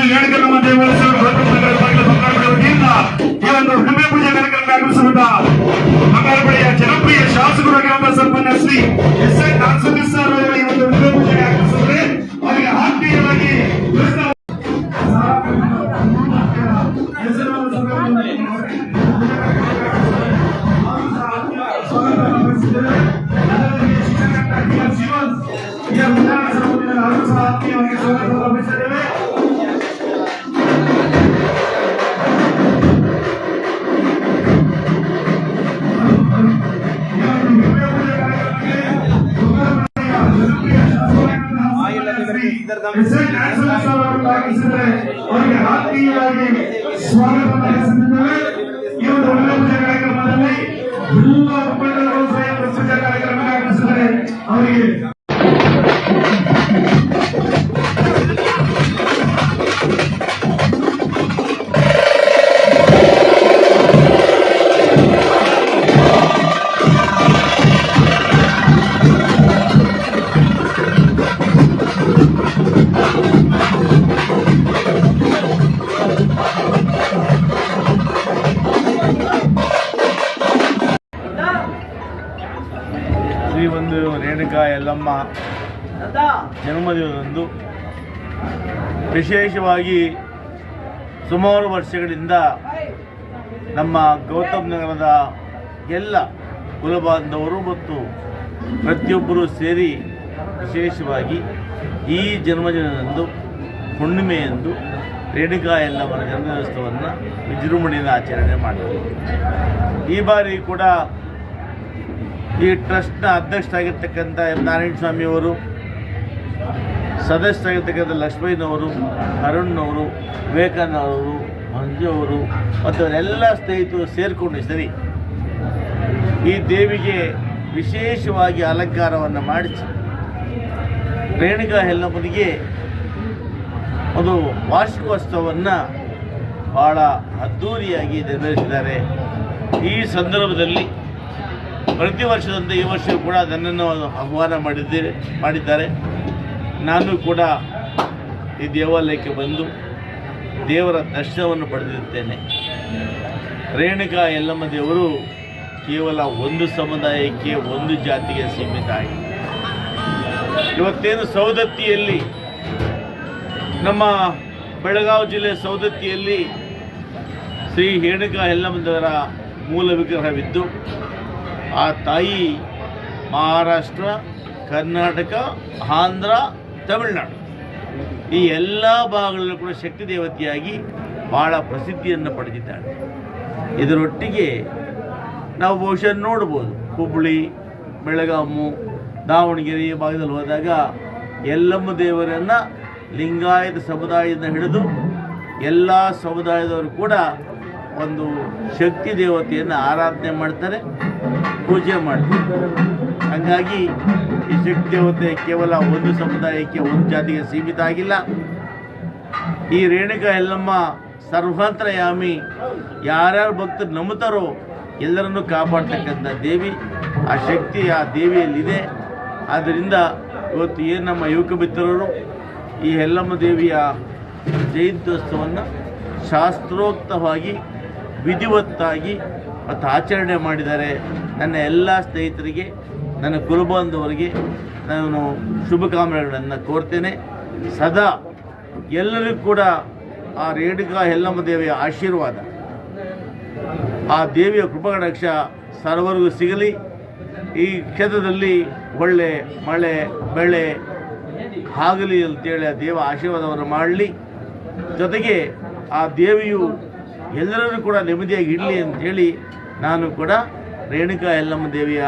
ಶ್ರೀ ರೇಣುಕಮ್ಮ ದೇವಸ್ಥಾನ ಬಂಗಾರ ವತಿಯಿಂದ ಈ ಒಂದು ಭೂಮಿ ಪೂಜೆ ಕಾರ್ಯಕ್ರಮ ಆಗಮಿಸುವಂತ ಬಂಗಾರಪಡೆಯ ಜನಪ್ರಿಯ ಶಾಸಕರಾಗಿರುವಂತಹ ಸನ್ಮಾನ್ಯ Shri S N Nagasathi sir ಅವರ ಈ ಒಂದು ಭೂಮಿ ಪೂಜೆಗೆ ಆಗಮಿಸಿದ್ರೆ ಅವರಿಗೆ ಆತ್ಮೀಯವಾಗಿ ಕೃಷ್ಣ ಅವರಿಗೆ ಆತ್ಮೀಯವಾಗಿ ಸ್ವಾಗತ प्रेसिडेंट नेशनल साहब इस तरह और ये हाथ की आगे स्वागत हमारे संबंध में। ये दोनों पूजा कार्यक्रम मतलब नहीं गुरु का उपन्यास रोज साहिब पूजा कार्यक्रम का प्रश्न है। और ये ರೇಣುಕಾ ಯಲ್ಲಮ್ಮ ಜನ್ಮದಿನದಂದು ವಿಶೇಷವಾಗಿ ಸುಮಾರು ವರ್ಷಗಳಿಂದ ನಮ್ಮ ಗೌತಮ್ ನಗರದ ಎಲ್ಲ ಕುಲಬಾಂಧವರು ಮತ್ತು ಪ್ರತಿಯೊಬ್ಬರೂ ಸೇರಿ ವಿಶೇಷವಾಗಿ ಈ ಜನ್ಮದಿನದಂದು ಹುಣ್ಣಿಮೆಯಂದು ರೇಣುಕಾ ಯಲ್ಲಮ್ಮನ ಜನ್ಮದಿನೋತ್ಸವವನ್ನು ವಿಜೃಂಭಣೆಯಿಂದ ಆಚರಣೆ ಮಾಡಿದರು. ಈ ಬಾರಿ ಕೂಡ ಈ ಟ್ರಸ್ಟ್ನ ಅಧ್ಯಕ್ಷರಾಗಿರ್ತಕ್ಕಂಥ ಎಂ ನಾರಾಯಣ ಸ್ವಾಮಿಯವರು ಸದಸ್ಯರಾಗಿರ್ತಕ್ಕಂಥ ಲಕ್ಷ್ಮೀನವರು ಅರುಣ್ನವರು ವಿವೇಕಾನಂದವರು ಮಂಜು ಅವರು ಮತ್ತು ಅವರೆಲ್ಲ ಸ್ನೇಹಿತರು ಸೇರಿಕೊಂಡು ಸರಿ ಈ ದೇವಿಗೆ ವಿಶೇಷವಾಗಿ ಅಲಂಕಾರವನ್ನು ಮಾಡಿಸಿ ರೇಣುಕಾ ಹೆಲ್ಲಮ್ಮನಿಗೆ ಒಂದು ವಾರ್ಷಿಕೋತ್ಸವವನ್ನು ಭಾಳ ಅದ್ಧೂರಿಯಾಗಿ ನೆರವೇರಿಸಿದ್ದಾರೆ. ಈ ಸಂದರ್ಭದಲ್ಲಿ ಪ್ರತಿ ವರ್ಷದಂತೆ ಈ ವರ್ಷ ಕೂಡ ನನ್ನನ್ನು ಆಹ್ವಾನ ಮಾಡಿದ್ದೀರಿ ಮಾಡಿದ್ದಾರೆ. ನಾನು ಕೂಡ ಈ ದೇವಾಲಯಕ್ಕೆ ಬಂದು ದೇವರ ದರ್ಶನವನ್ನು ಪಡೆದಿರುತ್ತೇನೆ. ರೇಣುಕಾ ಯಲ್ಲಮ್ಮ ದೇವರು ಕೇವಲ ಒಂದು ಸಮುದಾಯಕ್ಕೆ ಒಂದು ಜಾತಿಗೆ ಸೀಮಿತ ಆಗಿದೆ ಇವತ್ತೇನು ಸೌದತ್ತಿಯಲ್ಲಿ ನಮ್ಮ ಬೆಳಗಾವಿ ಜಿಲ್ಲೆ ಸೌದತ್ತಿಯಲ್ಲಿ ಶ್ರೀ ರೇಣುಕಾ ಯಲ್ಲಮ್ಮದವರ ಮೂಲ ವಿಗ್ರಹವಿದ್ದು ಆ ತಾಯಿ ಮಹಾರಾಷ್ಟ್ರ, ಕರ್ನಾಟಕ, ಆಂಧ್ರ, ತಮಿಳುನಾಡು. ಈ ಎಲ್ಲ ಭಾಗಗಳಲ್ಲೂ ಕೂಡ ಶಕ್ತಿ ದೇವತೆಯಾಗಿ ಭಾಳ ಪ್ರಸಿದ್ಧಿಯನ್ನು ಪಡೆದಿದ್ದಾಳೆ. ಇದರೊಟ್ಟಿಗೆ ನಾವು ಬಹುಶಃ ನೋಡ್ಬೋದು ಹುಬ್ಬಳ್ಳಿ ಬೆಳಗಾಮು, ದಾವಣಗೆರೆ ಭಾಗದಲ್ಲಿ ಹೋದಾಗ ಎಲ್ಲಮ್ಮ ದೇವರನ್ನು ಲಿಂಗಾಯತ ಸಮುದಾಯದಿಂದ ಹಿಡಿದು ಎಲ್ಲ ಸಮುದಾಯದವರು ಕೂಡ ಒಂದು ಶಕ್ತಿ ದೇವತೆಯನ್ನು ಆರಾಧನೆ ಮಾಡ್ತಾರೆ, ಪೂಜೆ ಮಾಡ್ತಾರೆ. ಹಾಗಾಗಿ ಈ ಶಕ್ತಿ ದೇವತೆ ಕೇವಲ ಒಂದು ಸಮುದಾಯಕ್ಕೆ, ಒಂದು ಜಾತಿಗೆ ಸೀಮಿತ ಆಗಿಲ್ಲ. ಈ ರೇಣುಕಾ ಎಲ್ಲಮ್ಮ ಸರ್ವಾಂತರಯಾಮಿ ಯಾರ್ಯಾರು ಭಕ್ತರು ನಂಬುತ್ತಾರೋ ಎಲ್ಲರನ್ನೂ ಕಾಪಾಡ್ತಕ್ಕಂಥ ದೇವಿ, ಆ ಶಕ್ತಿ ಆ ದೇವಿಯಲ್ಲಿದೆ. ಆದ್ದರಿಂದ ಇವತ್ತು ಏನು ನಮ್ಮ ಯುವಕ ಮಿತ್ರರು, ಈ ಎಲ್ಲಮ್ಮ ದೇವಿಯ ಜಯಂತ್ಯೋತ್ಸವವನ್ನು ಶಾಸ್ತ್ರೋಕ್ತವಾಗಿ ವಿಧಿವತ್ತಾಗಿ ಮತ್ತು ಆಚರಣೆ ಮಾಡಿದ್ದಾರೆ. ನನ್ನ ಎಲ್ಲ ಸ್ನೇಹಿತರಿಗೆ, ನನ್ನ ಕುರುಬಾಂಧವರಿಗೆ ನಾನು ಶುಭಕಾಮನೆಗಳನ್ನು ಕೋರ್ತೇನೆ. ಸದಾ ಎಲ್ಲರಿಗೂ ಕೂಡ ಆ ರೇಣುಕಾ ಹೆಲ್ಲಮ್ಮ ದೇವಿಯ ಆಶೀರ್ವಾದ, ಆ ದೇವಿಯ ಕೃಪಕಟಾಕ್ಷ ಸರ್ವರಿಗೂ ಸಿಗಲಿ. ಈ ಕ್ಷೇತ್ರದಲ್ಲಿ ಒಳ್ಳೆ ಮಳೆ, ಬೆಳೆ ಆಗಲಿ ಅಂತೇಳಿ ಆ ದೇವ ಆಶೀರ್ವಾದವನ್ನು ಮಾಡಲಿ. ಜೊತೆಗೆ ಆ ದೇವಿಯು ಎಲ್ಲರೂ ಕೂಡ ನೆಮ್ಮದಿಯಾಗಿ ಇರಲಿ ಅಂತೇಳಿ ನಾನು ಕೂಡ ರೇಣುಕಾ ಯಲ್ಲಮ್ಮ ದೇವಿಯ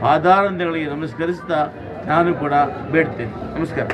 ಪಾದಾರಂಧಗಳಿಗೆ ನಮಸ್ಕರಿಸ್ತಾ ನಾನು ಕೂಡ ಬೇಡ್ತೇನೆ. ನಮಸ್ಕಾರ.